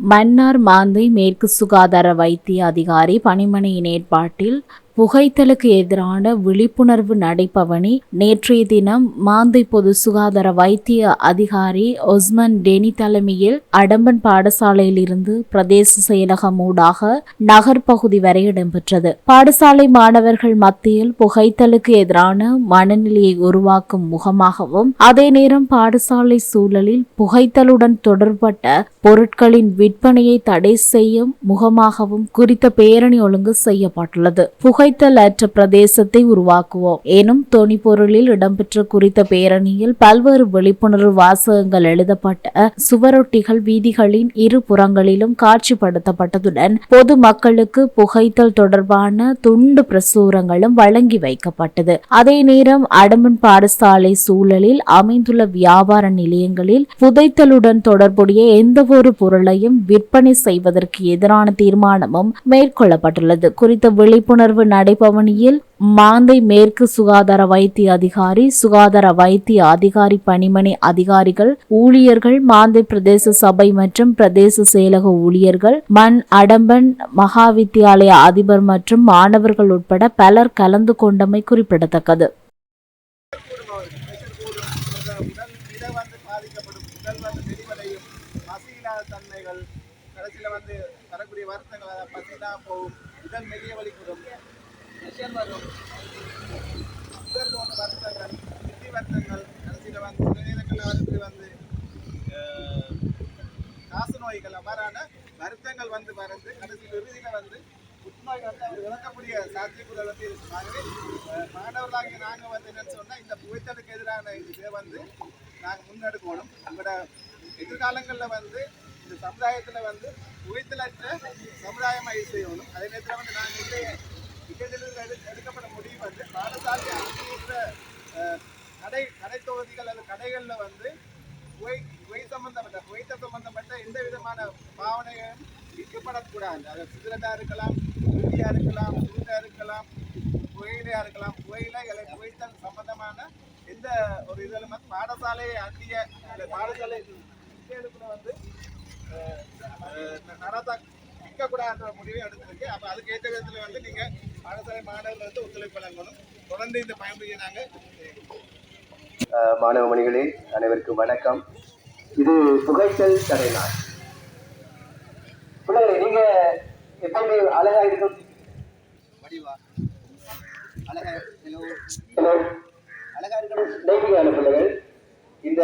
மன்னார் மாந்தை மேற்கு சுகாதார வைத்திய அதிகாரி பணிமனையின் ஏற்பாட்டில் புகைத்தலுக்கு எதிரான விழிப்புணர்வு நடைபவனி. நேற்றைய தினம் மாந்தை பொது சுகாதார வைத்திய அதிகாரி ஒஸ்மன் டெனி தலைமையில் அடம்பன் பாடசாலையிலிருந்து பிரதேச செயலகம் ஊடாக நகர் பகுதி வரை இடம்பெற்றது. பாடசாலை மாணவர்கள் மத்தியில் புகைத்தலுக்கு எதிரான மனநிலையை உருவாக்கும் முகமாகவும் அதே நேரம் பாடசாலை சூழலில் புகைத்தலுடன் தொடர்பட்ட பொருட்களின் விற்பனையை தடை செய்யும் முகமாகவும் குறித்த பேரணி ஒழுங்கு செய்யப்பட்டுள்ளது. புகை புகைத்தல் அற்ற பிரதேசத்தை உருவாக்குவோம். எனும் தொனிப்பொருளில் இடம்பெற்ற குறித்த பேரணியில் பல்வேறு விழிப்புணர்வு வாசகங்கள் எழுதப்பட்ட சுவரொட்டிகள் வீதிகளின் இரு புறங்களிலும் காட்சிப்படுத்தப்பட்டதுடன் பொது மக்களுக்கு புகைத்தல் தொடர்பான துண்டு பிரசுரங்களும் வழங்கி வைக்கப்பட்டது. அதே நேரம் அடம்பன் பாடசாலை சூழலில் அமைந்துள்ள வியாபார நிலையங்களில் புதைத்தலுடன் தொடர்புடைய எந்தவொரு பொருளையும் விற்பனை செய்வதற்கு எதிரான தீர்மானமும் மேற்கொள்ளப்பட்டுள்ளது. குறித்த விழிப்புணர்வு நடைபவனியில் மாந்தை மேற்கு சுகாதார வைத்திய அதிகாரி சுகாதார வைத்திய அதிகாரி பணிமனை அதிகாரிகள் ஊழியர்கள் மாந்தை பிரதேச சபை மற்றும் பிரதேச செயலக ஊழியர்கள் மண் அடம்பன் மகாவித்தியாலய அதிபர் மற்றும் மாணவர்கள் உட்பட பலர் கலந்து கொண்டமை குறிப்பிடத்தக்கது. கடைசியில் வந்து தரக்கூடிய வருத்தங்கள் அதாவது போகும் உடல் மெல்லிய வலிக்கூடும் விஷயம் வருத்தங்கள் வருத்தங்கள் கடைசியில் வந்து சிறுநீரகங்களில் வரக்கூடிய வந்து அஹ், நோய்கள் அவ்வாறான வருத்தங்கள் வந்து மறந்து கடைசியில் இறுதியில் வந்து புற்றுநோய் வந்து அவர் இழக்கக்கூடிய சாத்தியக்கூறுகள் வந்து இருக்கு ஆகவே மாணவர்களாகிய நாங்கள் வந்து என்னன்னு சொன்னால் இந்த புகைத்தலுக்கு எதிரான இதை வந்து நாங்கள் முன்னெடுக்கணும் உங்களோட எதிர்காலங்களில் வந்து இந்த சமுதாயத்தில் வந்து புகைத்தலற்ற சமுதாயமாக செய்யணும். அதே நேரத்தில் வந்து நாங்கள் இன்றைய இளைஞர்கள் எடுக்கப்பட முடிவு வந்து பாடசாலை அனுப்பியுள்ள கடை கடை தொகுதிகள் அல்லது கடைகளில் வந்து புகை புகை சம்பந்தப்பட்ட புகைத்த சம்பந்தப்பட்ட எந்த விதமான பாவனையும் விற்கப்படக்கூடாது அது சிகரெட்டாக இருக்கலாம் குருவியாக இருக்கலாம் சுருட்டாக இருக்கலாம் புகையிலையாக இருக்கலாம் புகையிலை இல்லை புகைத்தல் சம்பந்தமான எந்த ஒரு இதில் வந்து பாடசாலையை அண்டிய இல்லை பாடசாலை வித்தியாலயத்துல வந்து அஹ், அஹ், நடத்த விற்கக்கூடாதுன்ற முடிவை எடுத்திருக்கு. அப்போ அதுக்கு ஏற்ற விதத்தில் வந்து நீங்கள் பாடசாலை மாணவர்கள் வந்து ஒத்துழைப்பு வழங்கணும். தொடர்ந்து இந்த பயன்படுத்தி நாங்கள் மாணவ மணிகளே அனைவருக்கும் வணக்கம். இது புகைத்தல் தடை நாள் பிள்ளைகளே நீங்க எப்பவுமே அழகா இருக்கும்? வடிவா. அழகா ஹலோ. அழகா இருக்கணும். பிள்ளைகள் இந்த